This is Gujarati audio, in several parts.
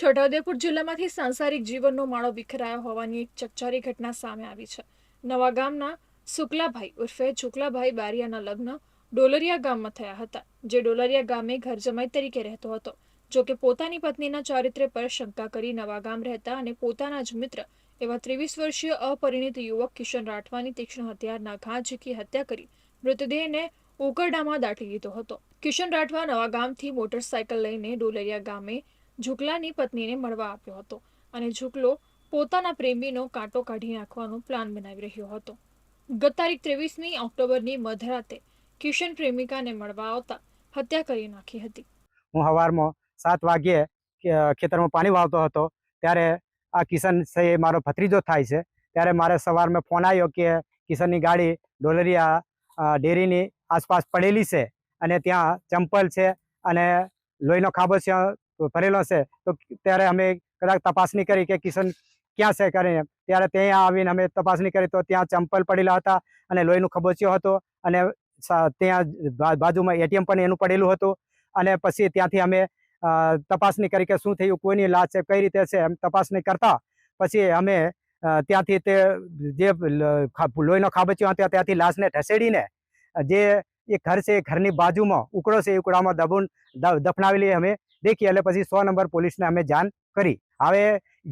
છોટાઉદેપુર જિલ્લામાંથી સાંસારિક જીવનનો માળો વિખરાયો હોવાની એક ચકચારી ઘટના સામે આવી છે. નવા ગામના શુક્લાભાઈ ઉર્ફે શુક્લાભાઈ બારિયાના લગ્ન ડોલરિયા ગામમાં થયા હતા, જે ડોલરિયા ગામે ઘર જમાઈ તરીકે રહેતો હતો. જો કે પોતાની પત્નીના ચારિત્ર્ય પર શંકા કરી નવા ગામ રહેતા અને પોતાના જ મિત્ર એવા ત્રેવીસ વર્ષીય અપરિણિત યુવક કિશન રાઠવાની તીક્ષ્ણ હથિયારના ઘા ઝીકી હત્યા કરી મૃતદેહને ઉકરડામાં દાટી દીધો હતો. કિશન રાઠવા નવા ગામથી મોટરસાયકલ લઈને ડોલરિયા ગામે ઝુકલાની પત્નીને મળવા આવ્યો હતો અને ઝુકલો પોતાના પ્રેમીનો કાંટો કાઢી નાખવાનો પ્લાન બનાવી રહ્યો હતો. ગત તારીખ ત્રેવીસમી ઓક્ટોબરની મધરાતે કિશન પ્રેમિકાને મળવા આવતા હત્યા કરી નાખી હતી. હું સવારમાં સાત વાગ્યે ખેતરમાં પાણી વાવતો હતો ત્યારે આ કિશન છે મારો ભત્રીજો થાય છે. ત્યારે મારે સવારમાં ફોન આવ્યો કે કિશનની ગાડી ડોલરિયા ડેરીની આસપાસ પડેલી છે અને ત્યાં ચંપલ છે અને લોહીનો ખાબોચિયો ભરેલો છે તો ત્યારે અમે કદાચ તપાસણી કરી કે કિશન ક્યાં છે કરીને ત્યારે ત્યાં આવીને અમે તપાસણી કરી, તો ત્યાં ચંપલ પડેલા હતા અને લોહીનું ખબોચ્યો હતો અને ત્યાં બાજુમાં એટીએમ પણ એનું પડેલું હતું. અને પછી ત્યાંથી અમે તપાસણી કરી કે શું થયું, કોઈની લાશ છે, કઈ રીતે છે એમ તપાસણી કરતા પછી અમે ત્યાંથી તે જે લોહીનો ખાબચ્યો હતો, ત્યાંથી લાશને ઢસેડીને જે એ ઘર છે ઘરની બાજુમાં ઉકળો છે, એ ઉકળામાં દબુન દફનાવેલી અમે. દેખી એટલે પછી સો નંબર પોલીસને અમે જાણ કરી. હવે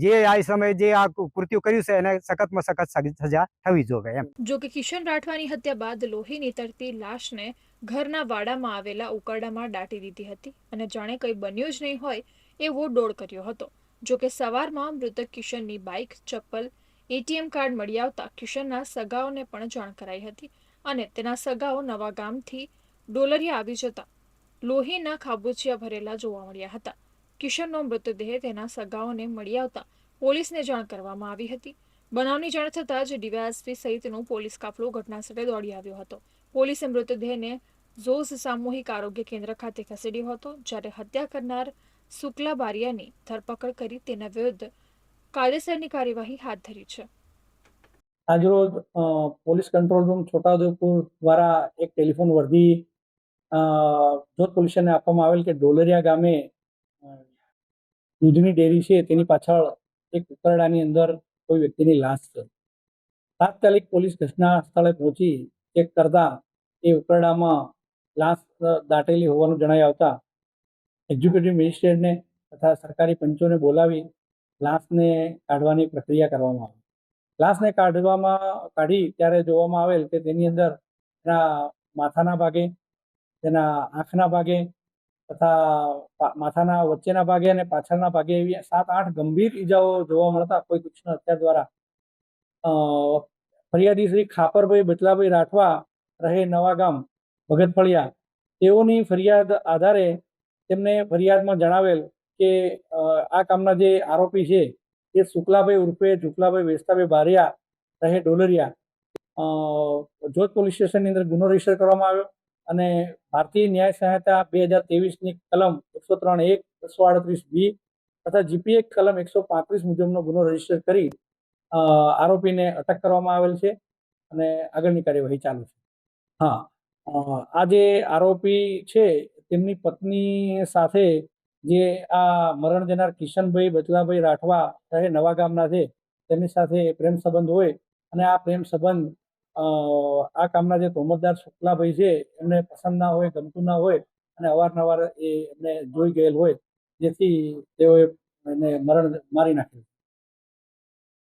જે આ સમયે જે આ કૃત્યુ કર્યું છે, એને સખતમાં સખત સજા થવી જોઈએ એમ. જો કે કિશન રાઠવાની હત્યા બાદ લોહી નીતરતી લાશને ઘરના વાડામાં આવેલા ઉકરડામાં દાટી દીધી હતી અને જાણે કંઈ બન્યું જ નહીં હોય એવો ડોળ કર્યો હતો. જો કે સવારમાં મૃતક કિશનની બાઇક, ચપ્પલ, એટીએમ કાર્ડ મળી આવતા કિશનના સગાઓને પણ જાણ કરાઈ હતી. અને તેના સગાઓ નવા ગામથી ડોલરિયા આવી જતા. લોહીના ખાબોચિયા ભરેલા જોવા મળ્યા હતા. કિશનનો મૃતદેહ તેના સગાઓને મળી આવતા પોલીસને જાણ કરવામાં આવી હતી. બનાવની જાણ થતાં જ ડીવાયએસપી સહિતનો પોલીસ કાફલો ઘટનાસ્થળે દોડી આવ્યો હતો. પોલીસે મૃતદેહને ઝોઝ સામૂહિક આરોગ્ય કેન્દ્ર ખાતે ખસેડ્યો હતો, જ્યારે હત્યા કરનાર શુક્લા બારિયાની ધરપકડ કરી તેના વિરુદ્ધ કાયદેસરની કાર્યવાહી હાથ ધરી છે. આજરોજ પોલીસ કંટ્રોલ રૂમ છોટાઉદેપુર દ્વારા એક ટેલિફોન વર્ધી જોધ પોલીસને આપવામાં આવેલ કે ડોલરિયા ગામે દૂધની ડેરી છે તેની પાછળ એક ઉકરડાની અંદર કોઈ વ્યક્તિની લાશ છે. તાત્કાલિક પોલીસ ઘટના સ્થળે પહોંચી ચેક કરતા એ ઉકરડામાં લાશ દાટેલી હોવાનું જણાઈ આવતા એક્ઝિક્યુટિવ મેજિસ્ટ્રેટને તથા સરકારી પંચોને બોલાવી લાશને કાઢવાની પ્રક્રિયા કરવામાં આવી. લાશને કાઢવામાં કાઢી ત્યારે જોવામાં આવેલ કે તેની અંદર એના માથાના ભાગે, તેના આંખના ભાગે તથા માથાના વચ્ચેના ભાગે અને પાછળના ભાગે એવી સાત, આઠ ગંભીર ઈજાઓ જોવા મળતા કોઈ કૃષ્ણ હત્યા દ્વારા ફરિયાદી શ્રી ખાપરભાઈ બચલાભાઈ રાઠવા રહે નવા ગામ, ભગતફળિયા. તેઓની ફરિયાદ આધારે તેમને ફરિયાદમાં જણાવેલ કે આ કામના જે આરોપી છે એ શુક્લાભાઈ ઉર્ફે જુકલાભાઈ વેસ્તાભાઈ બારિયા રહે ડોલરિયા જોધ પોલીસ સ્ટેશનની અંદર ગુનો રજિસ્ટર કરવામાં આવ્યો અને ભારતીય ન્યાય સંહિતા બે હજારની કલમ એકસો ત્રણ એક બસો આડત્રીસ બી તથા જીપીએ કલમ એકસો પાંત્રીસ મુજબનો ગુનો રજિસ્ટર કરી આરોપીને અટક કરવામાં આવેલ છે અને આગળની કાર્યવાહી ચાલુ છે. હા આ જે આરોપી છે તેમની પત્ની સાથે જે આ મરણ જનાર કિશનભાઈ બચલાભાઈ રાઠવા રહે નવા ગામના છે, તેમની સાથે પ્રેમ સંબંધ હોય અને આ પ્રેમ સંબંધ આ કામના જે તોમરદાર શુક્લાભાઈ છે, એમને પસંદ ના હોય, ગમતું ના હોય અને અવારનવાર એ એમને જોઈ ગયેલ હોય, જેથી તેઓએ એને મરણ મારી નાખ્યું